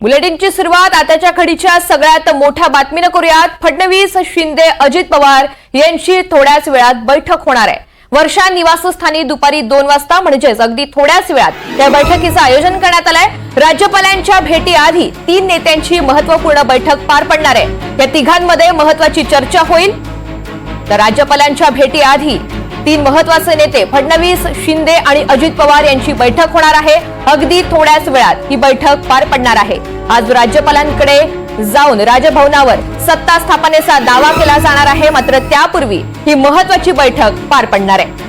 बुलेटिनची सुरुवात आताच्या खडीच्या सगळ्यात मोठ्या बातमीनं करूयात. फडणवीस शिंदे अजित पवार यांची थोड्याच वेळात बैठक होणार आहे. वर्षा निवासस्थानी दुपारी दोन वाजता म्हणजेच अगदी थोड्याच वेळात या बैठकीचं आयोजन करण्यात आलंय. राज्यपालांच्या भेटीआधी तीन नेत्यांची महत्त्वपूर्ण बैठक पार पडणार आहे. या तिघांमध्ये महत्वाची चर्चा होईल. तर राज्यपालांच्या भेटीआधी तीन महत्त्वाचे नेते फडणवीस शिंदे आणि अजित पवार यांची बैठक होणार आहे. अगदी थोड्याच वेळात ही बैठक पार पडणार आहे. आज राज्यपालांकडे जाऊन राजभवनावर सत्ता स्थापनेचा दावा केला जाणार आहे. मात्र त्यापूर्वी ही महत्वाची बैठक पार पडणार आहे.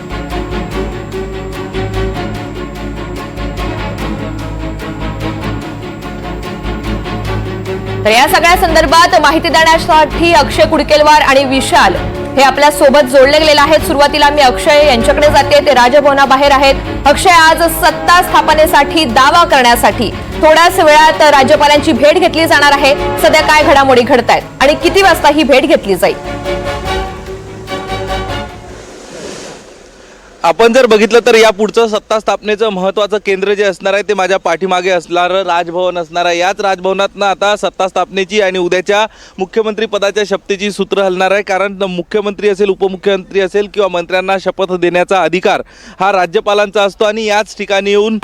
तर या सगळ्या संदर्भात माहिती देण्यासाठी अक्षय कुडकेलवार आणि विशाल हे आपल्यासोबत जोडले गेलेले आहेत सुरुवातीला मी अक्षय यांच्याकडे जाते. ते राजभवनाबाहेर आहेत. अक्षय आज सत्ता स्थापनेसाठी दावा करण्यासाठी थोड्याच वेळात राज्यपालांची भेट घेतली जाणार आहे. सध्या काय घडामोडी घडत आहेत आणि किती वाजता ही भेट घेतली जाईल? आपण जर बघितलं तर या पुढचं सत्ता स्थापनेचं महत्त्वाचं केंद्र जे असणार आहे ते माझ्या पाठीमागे असणारं राजभवन असणार आहे. याच राजभवनातनं आता सत्ता स्थापनेची आणि उद्याच्या मुख्यमंत्री पदाच्या शपथेची सूत्र हलणार आहे. कारण मुख्यमंत्री असेल उपमुख्यमंत्री असेल किंवा मंत्र्यांना शपथ देण्याचा अधिकार हा राज्यपालांचा असतो आणि याच ठिकाणी येऊन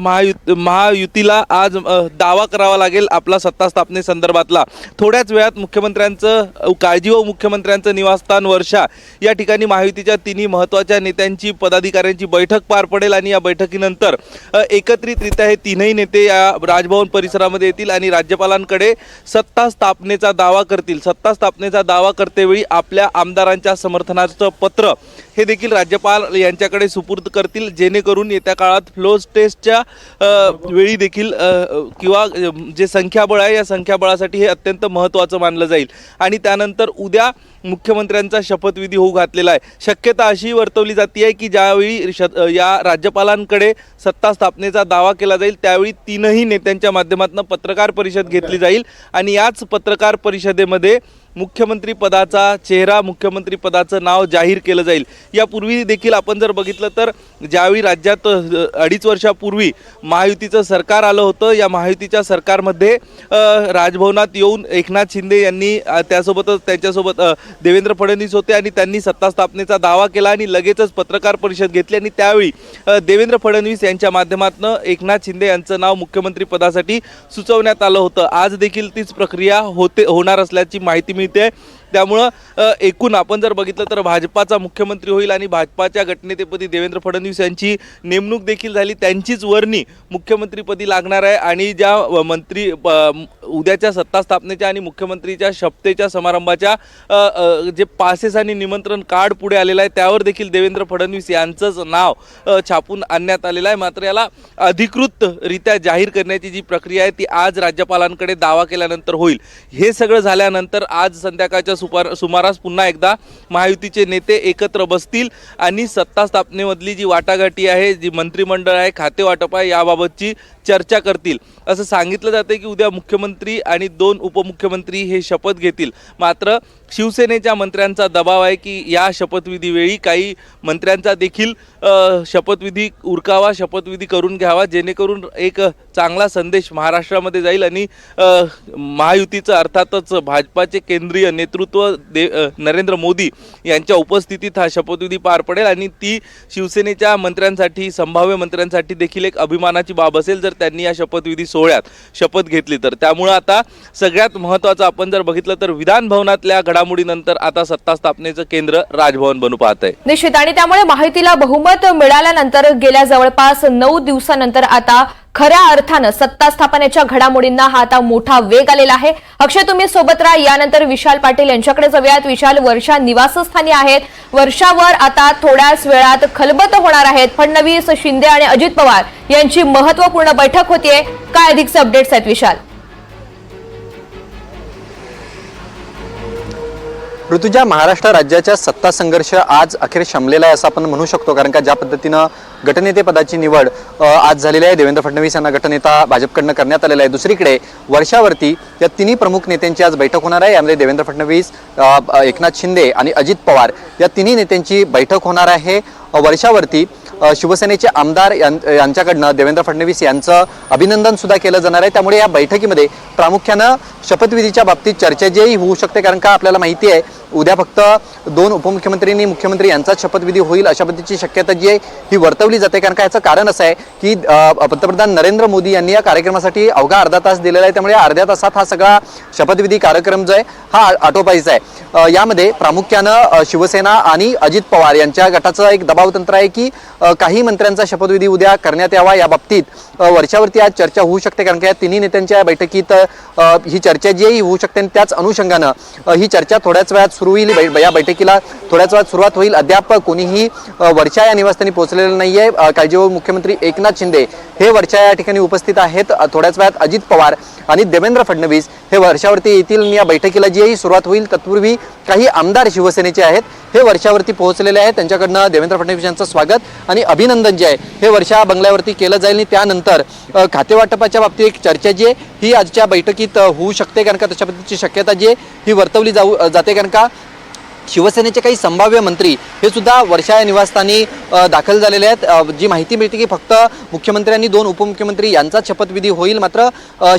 महायु महायुतीला आज दावा करावा लागेल आपला सत्ता स्थापनेसंदर्भातला थोड्याच वेळात मुख्यमंत्र्यांचं काळजी व मुख्यमंत्र्यांचं निवासस्थान वर्षा या ठिकाणी महायुतीच्या तिन्ही महत्त्वाच्या नेत्यांची पदाधिकाऱ्यांची बैठक पार पडेल आणि या बैठकीनंतर एकत्रितरित्या हे तीनही नेते या राजभवन परिसरामध्ये येतील आणि राज्यपालांकडे सत्ता स्थापनेचा दावा करतील. सत्ता स्थापनेचा दावा करतेवेळी आपल्या आमदारांच्या समर्थनाचं पत्र हे देखील राज्यपाल यांच्याकडे सुपूर्द करतील. जेणेकरून येत्या काळात फ्लोज टेस्टच्या वेळी देखील किंवा जे संख्याबळ आहे या संख्याबळासाठी हे अत्यंत महत्त्वाचं मानलं जाईल. आणि त्यानंतर उद्या मुख्यमंत्र्यांचा शपथविधी होऊ घातलेला आहे. शक्यता अशी वर्तवली जाते आहे की ज्यावेळी श या राज्यपालांकडे सत्ता स्थापनेचा दावा केला जाईल त्यावेळी तीनही नेत्यांच्या माध्यमातून पत्रकार परिषद घेतली जाईल. आणि याच पत्रकार परिषदेमध्ये मुख्यमंत्री पदाचा चेहरा मुख्यमंत्री पदाचं नाव जाहीर केलं जाईल. यापूर्वी देखील आपण जर बघितलं तर ज्यावेळी राज्यात अडीच वर्षापूर्वी महायुतीचं सरकार आलं होतं या महायुतीच्या सरकारमध्ये राजभवनात येऊन एकनाथ शिंदे यांनी त्यासोबतच त्यांच्यासोबत देवेंद्र फडणवीस होते आणि त्यांनी सत्ता स्थापनेचा दावा केला आणि लगेचच पत्रकार परिषद घेतली आणि त्यावेळी देवेंद्र फडणवीस यांच्या माध्यमातून एकनाथ शिंदे यांचं नाव मुख्यमंत्री पदासाठी सुचवण्यात आलं होतं. आज देखील तीच प्रक्रिया होते होणार असल्याची माहिती मिळते. इथे त्यामुळं एकूण आपण जर बघितलं तर भाजपाचा मुख्यमंत्री होईल आणि भाजपाच्या गटनेतेपदी देवेंद्र फडणवीस यांची नेमणूक देखील झाली. त्यांचीच वर्णी मुख्यमंत्रीपदी लागणार आहे आणि ज्या मंत्री उद्याच्या सत्ता स्थापनेच्या आणि मुख्यमंत्रीच्या शपथेच्या समारंभाच्या जे पासेस आणि निमंत्रण कार्ड पुढे आलेलं आहे त्यावर देखील देवेंद्र फडणवीस यांचंच नाव छापून आणण्यात आलेलं आहे. मात्र याला अधिकृतरित्या जाहीर करण्याची जी प्रक्रिया आहे ती आज राज्यपालांकडे दावा केल्यानंतर होईल. हे सगळं झाल्यानंतर आज संध्याकाळच्या सुपार सुमारास पुन्हा एकदा महायुतीचे नेते एकत्र बसतील आणि सत्ता स्थापनेमधली जी वाटाघाटी आहे जी मंत्रिमंडळ आहे खाते वाटप आहे याबाबतची चर्चा करतील. असं सांगितलं जातं की उद्या मुख्यमंत्री आणि दोन उपमुख्यमंत्री हे शपथ घेतील. मात्र शिवसेनेच्या मंत्र्यांचा दबाव आहे की या शपथविधीवेळी काही मंत्र्यांचा देखील शपथविधी उरकावा शपथविधी करून घ्यावा जेणेकरून एक चांगला संदेश महाराष्ट्रामध्ये जाईल आणि महायुतीचं अर्थातच भाजपाचे केंद्रीय नेतृत्व दे नरेंद्र मोदी यांच्या उपस्थितीत हा शपथविधी पार पडेल आणि ती शिवसेनेच्या मंत्र्यांसाठी संभाव्य मंत्र्यांसाठी देखील एक अभिमानाची बाब असेल जर त्यांनी या शपथविधी सोहळ्यात शपथ घेतली. तर त्यामुळं आता सगळ्यात महत्त्वाचं आपण जर बघितलं तर विधान भवनातल्या घडामोडीनंतर आता सत्ता स्थापनेचं केंद्र राजभवन बनू पाहत आहे. निश्चित. आणि त्यामुळे माहितीला बहुमत मिळाल्यानंतर गेल्या जवळपास नऊ दिवसानंतर आता खऱ्या अर्थानं सत्ता स्थापनेच्या घडामोडींना हा आता मोठा वेग आलेला आहे. अक्षय तुम्ही सोबत राहा. यानंतर विशाल पाटील यांच्याकडे जाऊयात. विशाल वर्षा निवासस्थानी आहेत. वर्षावर आता थोड्याच वेळात खलबत होणार आहेत. फडणवीस शिंदे आणि अजित पवार यांची महत्त्वपूर्ण बैठक होतीये. काय अधिकचे अपडेट्स आहेत विशाल? ऋतुजा महाराष्ट्र राज्याच्या सत्ता संघर्ष आज अखेर शमलेला आहे असं आपण म्हणू शकतो कारण का ज्या पद्धतीनं गटनेते पदाची निवड आज झालेली आहे. देवेंद्र फडणवीस यांना गटनेता भाजपकडनं करण्यात आलेला आहे. दुसरीकडे वर्षावरती या तिन्ही प्रमुख नेत्यांची आज बैठक होणार आहे. यामध्ये देवेंद्र फडणवीस एकनाथ शिंदे आणि अजित पवार या तिन्ही नेत्यांची बैठक होणार आहे. वर्षावरती शिवसेनेचे आमदार यां- यांच्याकडनं देवेंद्र फडणवीस यांचं अभिनंदन सुद्धा केलं जाणार आहे. त्यामुळे या बैठकीमध्ये प्रामुख्यानं शपथविधीच्या बाबतीत चर्चा जेही होऊ शकते कारण का आपल्याला माहिती आहे उद्या फक्त दोन उपमुख्यमंत्री मुख्यमंत्री यांचाच शपथविधी होईल अशा पद्धतीची शक्यता जी आहे ही वर्तवली जाते. कारण का याचं कारण असं आहे की पंतप्रधान नरेंद्र मोदी यांनी या कार्यक्रमासाठी अवघा अर्धा तास दिलेला आहे. त्यामुळे अर्ध्या तासात हा सगळा शपथविधी कार्यक्रम जो आहे हा आटोपाईचा आटोपायचा आहे. यामध्ये प्रामुख्यानं शिवसेना आणि अजित पवार यांच्या गटाचं एक दबाव तंत्र आहे की काही मंत्र्यांचा शपथविधी उद्या करण्यात यावा या बाबतीत वर्षावरती आज चर्चा होऊ शकते. कारण का या तिन्ही नेत्यांच्या बैठकीत ही चर्चा जी आहे ही होऊ शकते आणि त्याच अनुषंगानं ही चर्चा थोड्याच वेळात सुरू होईल. या बैठकीला थोड्याच वेळात सुरुवात होईल. अद्याप कोणीही वरच्या वर्षा या निवासस्थानी पोहोचलेलं नाहीये. आहे काळजीवाहू मुख्यमंत्री एकनाथ शिंदे हे वर्षा या ठिकाणी उपस्थित आहेत. थोड्याच वेळात अजित पवार आणि देवेंद्र फडणवीस हे वर्षावरती येतील आणि या बैठकीला जी ही सुरुवात होईल. तत्पूर्वी काही आमदार शिवसेनेचे आहेत. हे वर्षावरती पोहोचलेले आहेत. त्यांच्याकडनं देवेंद्र फडणवीस यांचं स्वागत आणि अभिनंदन जे आहे हे वर्षा बंगल्यावरती केलं जाईल. आणि त्यानंतर खातेवाटपाच्या बाबतीत एक चर्चा जी आहे ही आजच्या बैठकीत होऊ शकते कारण का तशा पद्धतीची शक्यता जी आहे ही वर्तवली जाऊ जाते. कारण का? शिवसेनेचे काही संभाव्य मंत्री हे सुद्धा वर्षा या निवासस्थानी दाखल झालेले आहेत. जी माहिती मिळते की फक्त मुख्यमंत्र्यांनी दोन उपमुख्यमंत्री यांचा शपथविधी होईल मात्र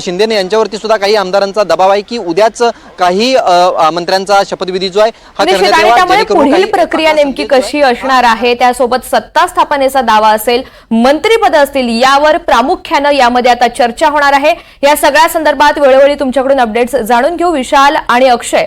शिंदेने यांच्यावरती सुद्धा काही आमदारांचा दबाव आहे की उद्याच काही मंत्र्यांचा शपथविधी जो आहे हा जेणेकरून पुढील प्रक्रिया नेमकी कशी असणार आहे त्यासोबत सत्ता स्थापनेचा दावा असेल मंत्रीपद असतील यावर प्रामुख्यानं यामध्ये आता चर्चा होणार आहे. या सगळ्या संदर्भात वेळोवेळी तुमच्याकडून अपडेट्स जाणून घेऊ विशाल आणि अक्षय.